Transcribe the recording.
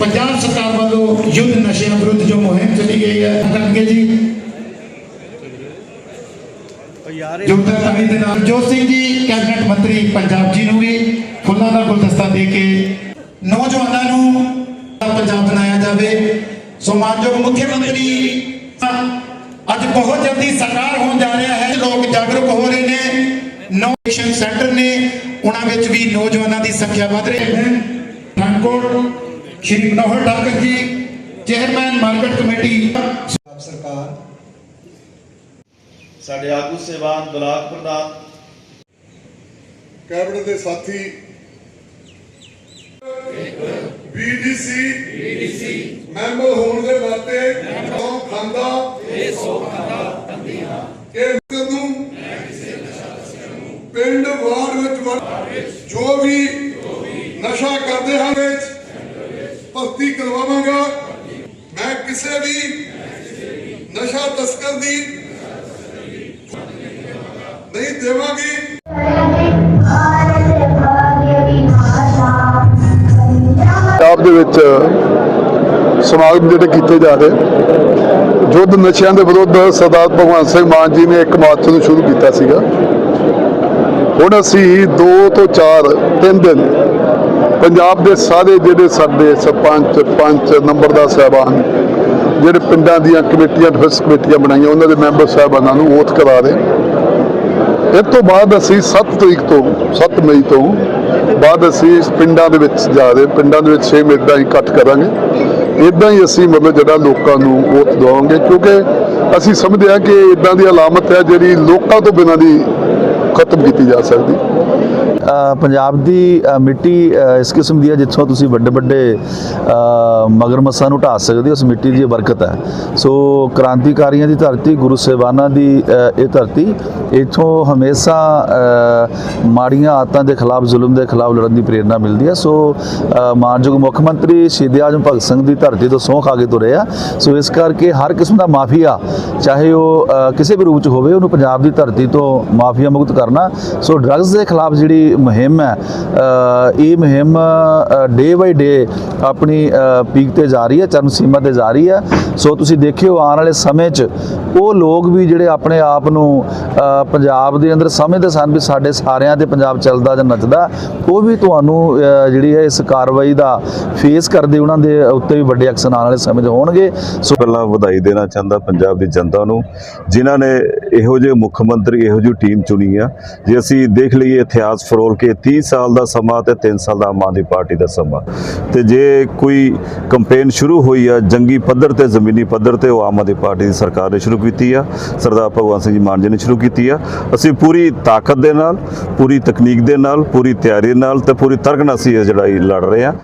ਪੰਜਾਬ ਸਰਕਾਰ ਵੱਲੋਂ ਯੁੱਧ ਨਸ਼ਿਆਂ ਵਿਰੁੱਧ ਜੋ ਮੁਹਿੰਮ ਚਲੀ ਗਈ ਹੈ ਕਰਨਗੇ ਜੀ। ਜੁਗਤਾ ਤਾਲੀ ਦੇ ਨਾਲ ਜੋਤ ਸਿੰਘ ਜੀ, ਕੈਬਨਿਟ ਮੰਤਰੀ ਪੰਜਾਬ ਜੀ ਨੂੰ ਵੀ ਫੁੱਲਾਂ ਦਾ ਗੁਲਦਸਤਾ ਦੇ ਕੇ ਨੌਜਵਾਨਾਂ ਨੂੰ ਪੰਜਾਬ ਬਣਾਇਆ ਜਾਵੇ। ਸੋ ਮਾਨਯੋਗ ਮੁੱਖ ਮੰਤਰੀ ਅੱਜ ਬਹੁਤ ਜਲਦੀ ਸਰਕਾਰ ਹੋਣ ਜਾ ਰਿਹਾ ਹੈ। ਲੋਕ ਜਾਗਰੂਕ ਹੋ ਰਹੇ ਨੇ। ਨੋਵੇਸ਼ਨ ਸੈਂਟਰ ਨੇ, ਉਹਨਾਂ ਵਿੱਚ ਵੀ ਨੌਜਵਾਨਾਂ ਦੀ ਸੰਖਿਆ ਵਧ ਰਹੀ ਹੈ। ਪਠਾਨਕੋਟ ਸ਼੍ਰੀ ਮਨੋਹਰ ਠਾਕਰ ਜੀ ਚੇਅਰਮੈਨ ਮਾਰਕੀਟ ਕਮੇਟੀ ਪੰਜਾਬ ਸਰਕਾਰ ਸਾਡੇ ਆਗੂ ਸੇਵਾਨ ਬਲਾਕ ਪ੍ਰਧਾਨ। ਕੈਬਨਿਟ ਦੇ ਸਾਥੀ ਬੀਡੀਸੀ ਬੀਡੀਸੀ ਮੈਂਬਰ ਹੋਣ ਦੇ ਨਾਤੇ ਸੌ ਖਾਂਦਾ। ਇਹ ਸੌ ਖਾਂਦਾ ਕੰਦੀਆਂ ਇਹ ਨੂੰ ਪਿੰਡ ਵਾਰਡ ਵਿੱਚ ਜੋ ਵੀ ਨਸ਼ਾ ਕਰਦੇ ਹਨ ਵਿੱਚ ਭਰਤੀ ਕਰਵਾਵਾਂਗਾ। ਮੈਂ ਕਿਸੇ ਵੀ ਨਸ਼ਾ ਤਸਕਰ ਦੀ ਨਹੀਂ ਦੇਵਾਂਗੀ। ਪੰਜਾਬ ਦੇ ਵਿੱਚ ਸਮਾਗਮ ਜਿਹੜੇ ਕੀਤੇ ਜਾ ਰਹੇ, ਯੁੱਧ ਨਸ਼ਿਆਂ ਦੇ ਵਿਰੁੱਧ ਸਰਦਾਰ ਭਗਵੰਤ ਸਿੰਘ ਮਾਨ ਜੀ ਨੇ ਇੱਕ ਮਾਰਚ ਨੂੰ ਸ਼ੁਰੂ ਕੀਤਾ ਸੀਗਾ। ਹੁਣ ਅਸੀਂ 2 ਤੋਂ 4 ਤਿੰਨ ਦਿਨ ਪੰਜਾਬ ਦੇ ਸਾਰੇ ਜਿਹੜੇ ਸਾਡੇ ਸਰਪੰਚ, ਪੰਚ ਨੰਬਰਦਾਰ ਸਾਹਿਬਾਨ, ਜਿਹੜੇ ਪਿੰਡਾਂ ਦੀਆਂ ਕਮੇਟੀਆਂ ਡਿਫੈਂਸ ਕਮੇਟੀਆਂ ਬਣਾਈਆਂ, ਉਹਨਾਂ ਦੇ ਮੈਂਬਰ ਸਾਹਿਬਾਨਾਂ ਨੂੰ ਓਥ ਕਰਾ ਰਹੇ ਇਸ ਤੋਂ ਬਾਅਦ ਅਸੀਂ 7 ਤਰੀਕ ਤੋਂ 7 ਮਈ ਤੋਂ ਬਾਅਦ ਅਸੀਂ ਪਿੰਡਾਂ ਦੇ ਵਿੱਚ ਜਾ ਰਹੇ, ਪਿੰਡਾਂ ਦੇ ਵਿੱਚ 6 ਮਈ ਹੀ ਇਕੱਠ ਕਰਾਂਗੇ। ਇਦਾਂ ਹੀ ਅਸੀਂ ਮਤਲਬ ਜਿਹੜਾ ਲੋਕਾਂ ਨੂੰ ਵੋਟ ਦਵਾਂਗੇ, ਕਿਉਂਕਿ ਅਸੀਂ ਸਮਝਦੇ ਹਾਂ ਕਿ ਇਦਾਂ ਦੀ ਅਲਾਮਤ ਹੈ ਜਿਹੜੀ ਲੋਕਾਂ ਤੋਂ ਬਿਨਾਂ ਦੀ ਖਤਮ ਕੀਤੀ ਜਾ ਸਕਦੀ। ਪੰਜਾਬ ਦੀ ਮਿੱਟੀ ਇਸ ਕਿਸਮ ਦੀ ਹੈ ਜਿੱਥੋਂ ਤੁਸੀਂ ਵੱਡੇ ਵੱਡੇ ਅ, ਮਗਰਮੱਛਾਂ ਨੂੰ ਢਾ ਸਕਦੇ ਹੋ ਉਸ ਮਿੱਟੀ ਦੀ ਬਰਕਤ ਹੈ। ਸੋ ਕ੍ਰਾਂਤੀਕਾਰੀਆਂ ਦੀ ਧਰਤੀ ਗੁਰੂ ਸਾਹਿਬਾਨਾਂ ਦੀ ਇਹ ਧਰਤੀ ਇਥੋਂ ਹਮੇਸ਼ਾ ਮਾੜੀਆਂ ਆਦਤਾਂ ਦੇ ਖਿਲਾਫ ਜ਼ੁਲਮ ਦੇ ਖਿਲਾਫ ਲੜਨ ਦੀ ਪ੍ਰੇਰਣਾ ਮਿਲਦੀ ਹੈ। ਸੋ ਮਾਨਯੋਗ ਮੁੱਖ ਮੰਤਰੀ ਸ਼ਹੀਦ ਆਜਮ ਭਗਤ ਸਿੰਘ ਦੀ ਧਰਤੀ ਤੋਂ ਸਹੁੰ ਖਾ ਕੇ ਤੁਰੇ ਆ। ਸੋ ਇਸ ਕਰਕੇ ਹਰ ਕਿਸਮ ਦਾ ਮਾਫੀਆ ਚਾਹੇ ਉਹ ਕਿਸੇ ਵੀ ਰੂਪ ਚ ਹੋਵੇ ਉਹਨੂੰ ਪੰਜਾਬ ਦੀ ਧਰਤੀ ਤੋਂ ਮਾਫੀਆ ਮੁਕਤ ਕਰਨਾ। ਸੋ ਡਰੱਗਸ ਦੇ ਖਿਲਾਫ ਜਿਹੜੀ ਮੁਹਿੰਮ ਹੈ ਇਹ ਮੁਹਿੰਮ ਡੇ ਬਾਈ ਡੇ ਆਪਣੀ ਪੀਕ ਤੇ ਜਾ ਰਹੀ ਹੈ ਚਰਨ ਸੀਮਾ ਤੇ ਜਾ ਰਹੀ ਹੈ। ਸੋ ਤੁਸੀਂ ਦੇਖਿਓ, ਆਉਣ ਵਾਲੇ ਸਮੇਂ 'ਚ ਉਹ ਲੋਕ ਵੀ ਜਿਹੜੇ ਆਪਣੇ ਆਪ ਨੂੰ ਪੰਜਾਬ ਦੇ ਅੰਦਰ ਸਮਝਦੇ ਸਨ ਵੀ ਸਾਡੇ ਸਾਰਿਆਂ ਤੇ ਪੰਜਾਬ ਚੱਲਦਾ ਜਾਂ ਨੱਚਦਾ, ਉਹ ਵੀ ਤੁਹਾਨੂੰ ਜਿਹੜੀ ਹੈ ਇਸ ਕਾਰਵਾਈ ਦਾ ਫੇਸ ਕਰਦੇ ਉਹਨਾਂ ਦੇ ਉੱਤੇ ਵੀ ਵੱਡੇ ਐਕਸ਼ਨ ਆਉਣ ਵਾਲੇ ਸਮੇਂ 'ਚ ਹੋਣਗੇ। ਸੋ ਪਹਿਲਾਂ ਵਧਾਈ ਦੇਣਾ ਚਾਹੁੰਦਾ ਪੰਜਾਬ ਦੀ ਜਨਤਾ ਨੂੰ, ਜਿਨ੍ਹਾਂ ਨੇ ਇਹੋ ਜਿਹੇ ਮੁੱਖ ਮੰਤਰੀ, ਇਹੋ ਜਿਹੀ ਟੀਮ ਚੁਣੀ ਆ। ਜੇ ਅਸੀਂ ਦੇਖ ਲਈਏ ਇਤਿਹਾਸ ਫਰੋਲ ਕੇ 30 ਸਾਲ ਦਾ ਸਮਾਂ ਤੇ 3 ਸਾਲ ਦਾ ਆਮ ਆਦਮੀ ਪਾਰਟੀ ਦਾ ਸਮਾਂ। ਤੇ ਜੇ ਕੋਈ ਕੰਪੇਨ ਸ਼ੁਰੂ ਹੋਈ ਆ, ਜੰਗੀ ਪੱਧਰ ਤੇ, ਜ਼ਮੀਨੀ ਪੱਧਰ ਤੇ, ਉਹ ਆਮ ਆਦਮੀ ਪਾਰਟੀ ਦੀ ਸਰਕਾਰ ਨੇ ਸ਼ੁਰੂ ਕੀਤੀ ਆ। ਸਰਦਾਰ ਭਗਵੰਤ ਸਿੰਘ ਜੀ ਮਾਨ ਜੀ ਨੇ ਸ਼ੁਰੂ ਕੀਤੀ ਆ। ਅਸੀਂ ਪੂਰੀ ਤਾਕਤ ਦੇ ਨਾਲ, ਪੂਰੀ ਤਕਨੀਕ ਦੇ ਨਾਲ, ਪੂਰੀ ਤਿਆਰੀ ਨਾਲ ਤੇ ਪੂਰੀ ਤਰਕ ਨਾਲ ਅਸੀਂ ਇਹ ਲੜਾਈ ਲੜ ਰਹੇ ਆ।